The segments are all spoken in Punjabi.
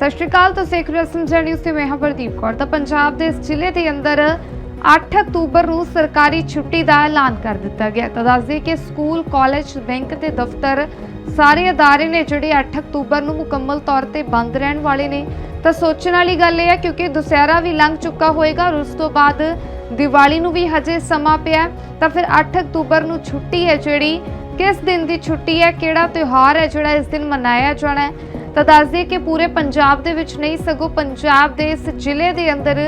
ਸਤਿ ਸ਼੍ਰੀ ਅਕਾਲ, ਤੁਸੀਂ ਦੇਖ ਰਹੇ ਹੋ ਸਮਝਾ ਨਿਊਜ਼ ਤੇ ਮੈਂ ਹਾਂ ਪ੍ਰਦੀਪ ਕੌਰ। ਤਾਂ ਪੰਜਾਬ ਦੇ ਇਸ ਜ਼ਿਲ੍ਹੇ ਦੇ ਅੰਦਰ 8 ਅਕਤੂਬਰ ਨੂੰ ਸਰਕਾਰੀ ਛੁੱਟੀ ਦਾ ਐਲਾਨ ਕਰ ਦਿੱਤਾ ਗਿਆ। ਤਾਂ ਦੱਸ ਕਿ ਸਕੂਲ, ਕਾਲਜ, ਬੈਂਕ ਤੇ ਦਫ਼ਤਰ ਸਾਰੇ ਅਦਾਰੇ ਨੇ ਜਿਹੜੇ 8 ਅਕਤੂਬਰ ਨੂੰ ਮੁਕੰਮਲ ਤੌਰ ਤੇ ਬੰਦ ਰਹਿਣ ਵਾਲੇ ਨੇ। ਤਾਂ ਸੋਚਣ ਵਾਲੀ ਗੱਲ ਇਹ ਹੈ ਕਿਉਂਕਿ ਦੁਸਹਿਰਾ ਵੀ ਲੰਘ ਚੁੱਕਾ ਹੋਏਗਾ ਔਰ ਉਸ ਤੋਂ ਬਾਅਦ ਦੀਵਾਲੀ ਨੂੰ ਵੀ ਹਜੇ ਸਮਾਂ ਪਿਆ ਤਾਂ ਫਿਰ 8 ਅਕਤੂਬਰ ਨੂੰ ਛੁੱਟੀ ਹੈ ਜਿਹੜੀ। ਕਿਸ ਦਿਨ ਦੀ ਛੁੱਟੀ ਹੈ, ਕਿਹੜਾ ਤਿਉਹਾਰ ਹੈ ਜਿਹੜਾ ਇਸ ਦਿਨ ਮਨਾਇਆ ਜਾਣਾ ਹੈ? ਤਾਂ ਦੱਸ ਦਈਏ ਕਿ ਪੂਰੇ ਪੰਜਾਬ ਦੇ ਵਿੱਚ ਨਹੀਂ, ਸਗੋਂ ਪੰਜਾਬ ਦੇ ਇਸ ਜ਼ਿਲ੍ਹੇ ਦੇ ਅੰਦਰ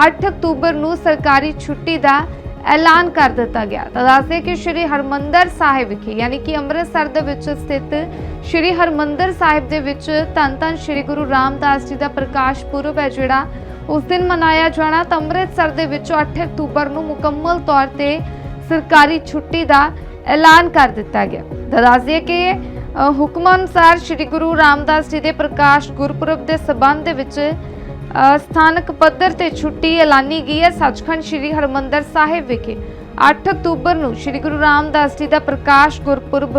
8 ਅਕਤੂਬਰ ਨੂੰ ਸਰਕਾਰੀ ਛੁੱਟੀ ਦਾ ਐਲਾਨ ਕਰ ਦਿੱਤਾ ਗਿਆ। ਤਾਂ ਦੱਸ ਕਿ ਸ਼੍ਰੀ ਹਰਮੰਦਰ ਸਾਹਿਬ ਵਿਖੇ, ਯਾਨੀ ਕਿ ਅੰਮ੍ਰਿਤਸਰ ਦੇ ਵਿੱਚ ਸਥਿਤ ਸ਼੍ਰੀ ਹਰਮੰਦਰ ਸਾਹਿਬ ਦੇ ਵਿੱਚ ਧੰਨ ਧੰਨ ਸ਼੍ਰੀ ਗੁਰੂ ਰਾਮਦਾਸ ਜੀ ਦਾ ਪ੍ਰਕਾਸ਼ ਪੁਰਬ ਹੈ, ਜਿਹੜਾ ਉਸ ਦਿਨ ਮਨਾਇਆ ਜਾਣਾ ਤਾਂ ਅੰਮ੍ਰਿਤਸਰ ਦੇ ਵਿੱਚ 8 ਅਕਤੂਬਰ ਨੂੰ ਮੁਕੰਮਲ ਤੌਰ ਤੇ ਸਰਕਾਰੀ ਛੁੱਟੀ ਦਾ ਐਲਾਨ ਕਰ ਦਿੱਤਾ ਗਿਆ। ਤਾਂ ਦੱਸ ਕਿ ਹੁਕਮ ਅਨੁਸਾਰ ਸ੍ਰੀ ਗੁਰੂ ਰਾਮਦਾਸ ਜੀ ਦੇ ਪ੍ਰਕਾਸ਼ ਗੁਰਪੁਰਬ ਦੇ ਸਬੰਧ ਦੇ ਵਿੱਚ ਸਥਾਨਕ ਪੱਧਰ ਤੇ ਛੁੱਟੀ ਐਲਾਨੀ ਗਈ ਹੈ ਸੱਚਖੰਡ ਸ੍ਰੀ ਹਰਮੰਦਰ ਸਾਹਿਬ ਵਿਖੇ। 8 ਅਕਤੂਬਰ ਨੂੰ ਸ੍ਰੀ ਗੁਰੂ ਰਾਮਦਾਸ ਜੀ ਦਾ ਪ੍ਰਕਾਸ਼ ਗੁਰਪੁਰਬ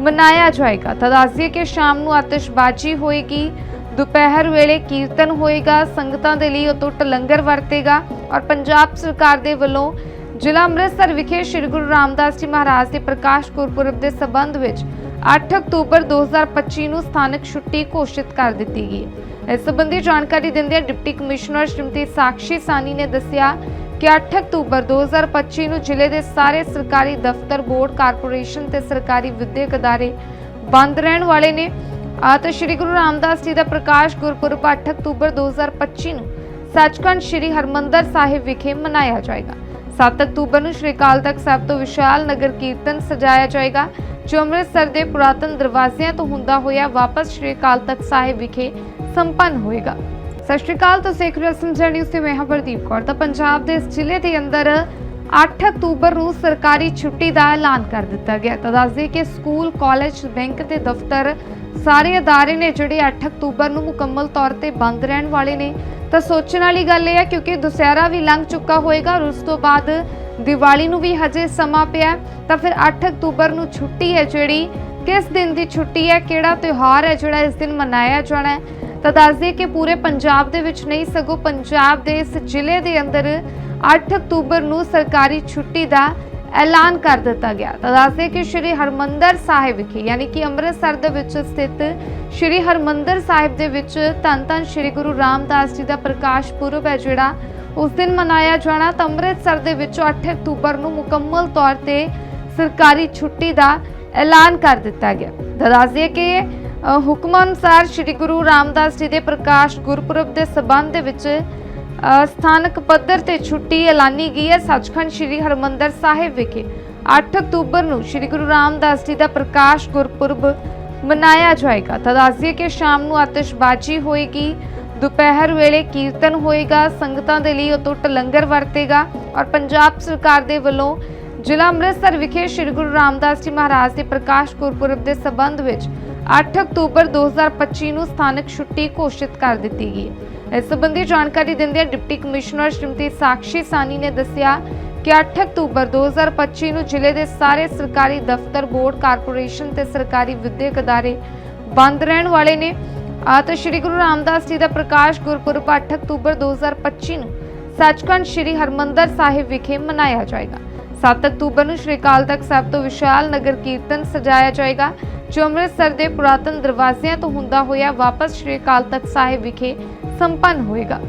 ਮਨਾਇਆ ਜਾਏਗਾ। ਤਾਂ ਦੱਸ ਦਈਏ ਕਿ ਸ਼ਾਮ ਨੂੰ ਆਤਿਸ਼ਬਾਜ਼ੀ ਹੋਏਗੀ, ਦੁਪਹਿਰ ਵੇਲੇ ਕੀਰਤਨ ਹੋਏਗਾ, ਸੰਗਤਾਂ ਦੇ ਲਈ ਅਟੁੱਟ ਲੰਗਰ ਵਰਤੇਗਾ ਔਰ ਪੰਜਾਬ ਸਰਕਾਰ ਦੇ ਵੱਲੋਂ ਜ਼ਿਲ੍ਹਾ ਅੰਮ੍ਰਿਤਸਰ ਵਿਖੇ ਸ੍ਰੀ ਗੁਰੂ ਰਾਮਦਾਸ ਜੀ ਮਹਾਰਾਜ ਦੇ ਪ੍ਰਕਾਸ਼ ਗੁਰਪੁਰਬ ਦੇ ਸਬੰਧ ਵਿੱਚ 8 ਅਕਤੂਬਰ 2025 ਨੂੰ ਸਥਾਨਕ ਛੁੱਟੀ ਘੋਸ਼ਿਤ ਕਰ ਦਿੱਤੀ ਗਈ। ਹੈ ਇਸ ਸੰਬੰਧੀ ਜਾਣਕਾਰੀ ਦਿੰਦਿਆਂ ਡਿਪਟੀ ਕਮਿਸ਼ਨਰ ਸ਼੍ਰੀਮਤੀ ਸਾਕਸ਼ੀ ਸਾਨੀ ਨੇ ਦੱਸਿਆ ਕਿ 8 ਅਕਤੂਬਰ 2025 ਨੂੰ ਜ਼ਿਲ੍ਹੇ ਦੇ ਸਾਰੇ ਸਰਕਾਰੀ ਦਫ਼ਤਰ, ਬੋਰਡ, ਕਾਰਪੋਰੇਸ਼ਨ ਤੇ ਸਰਕਾਰੀ ਵਿਦਿਅਕ ਅਦਾਰੇ ਬੰਦ ਰਹਿਣ ਵਾਲੇ ਨੇ। ਆਤ ਸ਼੍ਰੀ ਗੁਰੂ ਰਾਮਦਾਸ ਜੀ ਦਾ ਪ੍ਰਕਾਸ਼ ਗੁਰਪੁਰਬ 8 ਅਕਤੂਬਰ 2025 ਨੂੰ ਸੱਚਖੰਡ ਸ਼੍ਰੀ ਹਰਮੰਦਰ ਸਾਹਿਬ ਵਿਖੇ ਮਨਾਇਆ ਜਾਏਗਾ। 7 ਅਕਤੂਬਰ ਨੂੰ ਸ਼੍ਰੀ ਅਕਾਲ ਤਖਤ ਸਾਹਿਬ ਤੋਂ ਵਿਸ਼ਾਲ ਨਗਰ ਕੀਰਤਨ ਸਜਾਇਆ ਜਾਏਗਾ। ਜੋ ਅੰਮ੍ਰਿਤਸਰ ਦੇ ਪੁਰਾਤਨ ਦਰਵਾਜ਼ਿਆਂ ਤੋਂ ਹੁੰਦਾ ਹੋਇਆ ਵਾਪਸ ਸ਼੍ਰੀ ਅਕਾਲ ਤਖਤ ਸਾਹਿਬ ਵਿਖੇ ਸੰਪੰਨ ਹੋਏਗਾ। ਸਤਿ ਸ਼੍ਰੀ ਅਕਾਲ, ਤੁਸੀਂ ਦੇਖ ਰਹੇ ਹੋ ਸਮਝਾ ਨਿਊਜ਼ ਤੇ ਮੈਂ ਹਾਂ ਪ੍ਰਦੀਪ ਕੌਰ। ਤਾਂ ਪੰਜਾਬ ਦੇ ਇਸ ਜ਼ਿਲ੍ਹੇ ਦੇ ਅੰਦਰ 8 ਅਕਤੂਬਰ ਨੂੰ ਸਰਕਾਰੀ ਛੁੱਟੀ ਦਾ ਐਲਾਨ ਕਰ ਦਿੱਤਾ ਗਿਆ। ਤਾਂ ਦੱਸ ਦਈਏ ਕਿ ਸਕੂਲ, ਕਾਲਜ, ਬੈਂਕ ਤੇ ਦਫ਼ਤਰ ਸਾਰੇ ਅਦਾਰੇ ਨੇ ਜਿਹੜੇ 8 ਅਕਤੂਬਰ ਨੂੰ ਮੁਕੰਮਲ ਤੌਰ ਤੇ ਬੰਦ ਰਹਿਣ ਵਾਲੇ ਨੇ ਤਾਂ ਸੋਚਣ ਵਾਲੀ ਗੱਲ ਇਹ ਹੈ ਕਿਉਂਕਿ ਦੁਸਹਿਰਾ ਵੀ ਲੰਘ ਚੁੱਕਾ ਹੋਏਗਾ ਔਰ ਉਸ ਤੋਂ ਬਾਅਦ ਦੀਵਾਲੀ ਨੂੰ ਵੀ ਹਜੇ ਸਮਾਂ ਪਿਆ ਤਾਂ ਫਿਰ 8 ਅਕਤੂਬਰ ਨੂੰ ਛੁੱਟੀ ਹੈ ਜਿਹੜੀ। ਕਿਸ ਦਿਨ ਦੀ ਛੁੱਟੀ ਹੈ, ਕਿਹੜਾ ਤਿਉਹਾਰ ਹੈ ਜਿਹੜਾ ਇਸ ਦਿਨ ਮਨਾਇਆ ਜਾਣਾ ਹੈ? ਤਾਂ ਦੱਸ ਦਈਏ ਕਿ ਪੂਰੇ ਪੰਜਾਬ ਦੇ ਵਿੱਚ ਨਹੀਂ, ਸਗੋਂ ਪੰਜਾਬ ਦੇ ਇਸ ਜ਼ਿਲ੍ਹੇ ਦੇ ਅੰਦਰ 8 ਅਕਤੂਬਰ ਨੂੰ ਸਰਕਾਰੀ ਛੁੱਟੀ ਦਾ ਐਲਾਨ ਕਰ ਦਿੱਤਾ ਗਿਆ। ਤਾਂ ਦੱਸ ਕਿ ਸ਼੍ਰੀ ਹਰਮੰਦਰ ਸਾਹਿਬ ਵਿਖੇ ਯਾਨੀ ਕਿ ਅੰਮ੍ਰਿਤਸਰ ਦੇ ਵਿੱਚ ਸਥਿਤ ਸ਼੍ਰੀ ਹਰਮੰਦਰ ਸਾਹਿਬ ਦੇ ਵਿੱਚ ਧੰਨ ਧੰਨ ਸ਼੍ਰੀ ਗੁਰੂ ਰਾਮਦਾਸ ਜੀ ਦਾ ਪ੍ਰਕਾਸ਼ ਪੁਰਬ ਹੈ ਜਿਹੜਾ ਉਸ ਦਿਨ ਮਨਾਇਆ ਜਾਣਾ। ਤਾਂ ਅੰਮ੍ਰਿਤਸਰ ਦੇ ਵਿੱਚ 8 ਅਕਤੂਬਰ ਨੂੰ ਮੁਕੰਮਲ ਤੌਰ ਤੇ ਸਰਕਾਰੀ ਛੁੱਟੀ ਦਾ ਐਲਾਨ ਕਰ ਦਿੱਤਾ ਗਿਆ। ਤਾਂ ਦੱਸ ਕਿ ਅ, ਹੁਕਮ ਅਨੁਸਾਰ ਸ੍ਰੀ ਗੁਰੂ ਰਾਮਦਾਸ ਜੀ ਦੇ ਪ੍ਰਕਾਸ਼ ਗੁਰਪੁਰਬ ਦੇ ਸਬੰਧ ਦੇ ਵਿੱਚ ਸਥਾਨਕ ਪੱਧਰ ਤੇ ਛੁੱਟੀ ਐਲਾਨੀ ਗਈ ਹੈ ਸੱਚਖੰਡ ਸ੍ਰੀ ਹਰਮੰਦਰ ਸਾਹਿਬ ਵਿਖੇ। 8 ਅਕਤੂਬਰ ਨੂੰ ਸ੍ਰੀ ਗੁਰੂ ਰਾਮਦਾਸ ਜੀ ਦਾ ਪ੍ਰਕਾਸ਼ ਗੁਰਪੁਰਬ ਮਨਾਇਆ ਜਾਏਗਾ। ਤਾਂ ਦੱਸ ਕਿ ਸ਼ਾਮ ਨੂੰ ਆਤਿਸ਼ਬਾਜ਼ੀ ਹੋਏਗੀ, ਦੁਪਹਿਰ ਵੇਲੇ ਕੀਰਤਨ ਹੋਏਗਾ, ਸੰਗਤਾਂ ਦੇ ਲਈ ਅਟੁੱਟ ਲੰਗਰ ਵਰਤੇਗਾ ਔਰ ਪੰਜਾਬ ਸਰਕਾਰ ਦੇ ਵੱਲੋਂ ਜ਼ਿਲ੍ਹਾ ਅੰਮ੍ਰਿਤਸਰ ਵਿਖੇ ਸ੍ਰੀ ਗੁਰੂ ਰਾਮਦਾਸ ਜੀ ਮਹਾਰਾਜ ਦੇ ਪ੍ਰਕਾਸ਼ ਗੁਰਪੁਰਬ ਦੇ ਸਬੰਧ ਵਿੱਚ 8 ਅਕਤੂਬਰ 2025 ਨੂੰ ਸਥਾਨਕ ਛੁੱਟੀ ਘੋਸ਼ਿਤ ਕਰ ਦਿੱਤੀ ਗਈ ਹੈ। ਇਸ ਸੰਬੰਧੀ ਜਾਣਕਾਰੀ ਦਿੰਦਿਆਂ ਡਿਪਟੀ ਕਮਿਸ਼ਨਰ ਸ਼੍ਰੀਮਤੀ ਸਾਕਸ਼ੀ ਸਾਨੀ ਨੇ ਦੱਸਿਆ ਕਿ 8 ਅਕਤੂਬਰ 2025 ਨੂੰ ਜ਼ਿਲ੍ਹੇ ਦੇ ਸਾਰੇ ਸਰਕਾਰੀ ਦਫ਼ਤਰ, ਬੋਰਡ, ਕਾਰਪੋਰੇਸ਼ਨ ਤੇ ਸਰਕਾਰੀ ਵਿਦਿਅਕ ਅਦਾਰੇ ਬੰਦ ਰਹਿਣ ਵਾਲੇ ਨੇ। ਆਤ ਸ਼੍ਰੀ ਗੁਰੂ ਰਾਮਦਾਸ ਜੀ ਦਾ ਪ੍ਰਕਾਸ਼ ਗੁਰਪੁਰਬ 8 ਅਕਤੂਬਰ 2025 ਨੂੰ ਸੱਚਖੰਡ ਸ਼੍ਰੀ ਹਰਮੰਦਰ ਸਾਹਿਬ ਵਿਖੇ ਮਨਾਇਆ ਜਾਏਗਾ। 7 ਅਕਤੂਬਰ ਨੂੰ ਸ਼੍ਰੀ ਅਕਾਲ ਤਖਤ ਸਾਹਿਬ ਤੋਂ ਵਿਸ਼ਾਲ ਨਗਰ ਕੀਰਤਨ ਸਜਾਇਆ ਜਾਏਗਾ, ਜੋ ਅੰਮ੍ਰਿਤਸਰ ਦੇ ਪੁਰਾਤਨ ਦਰਵਾਜ਼ਿਆਂ ਤੋਂ ਹੁੰਦਾ ਹੋਇਆ ਵਾਪਸ ਸ਼੍ਰੀ ਅਕਾਲ ਤਖਤ ਸਾਹਿਬ ਵਿਖੇ ਸੰਪੰਨ ਹੋਏਗਾ।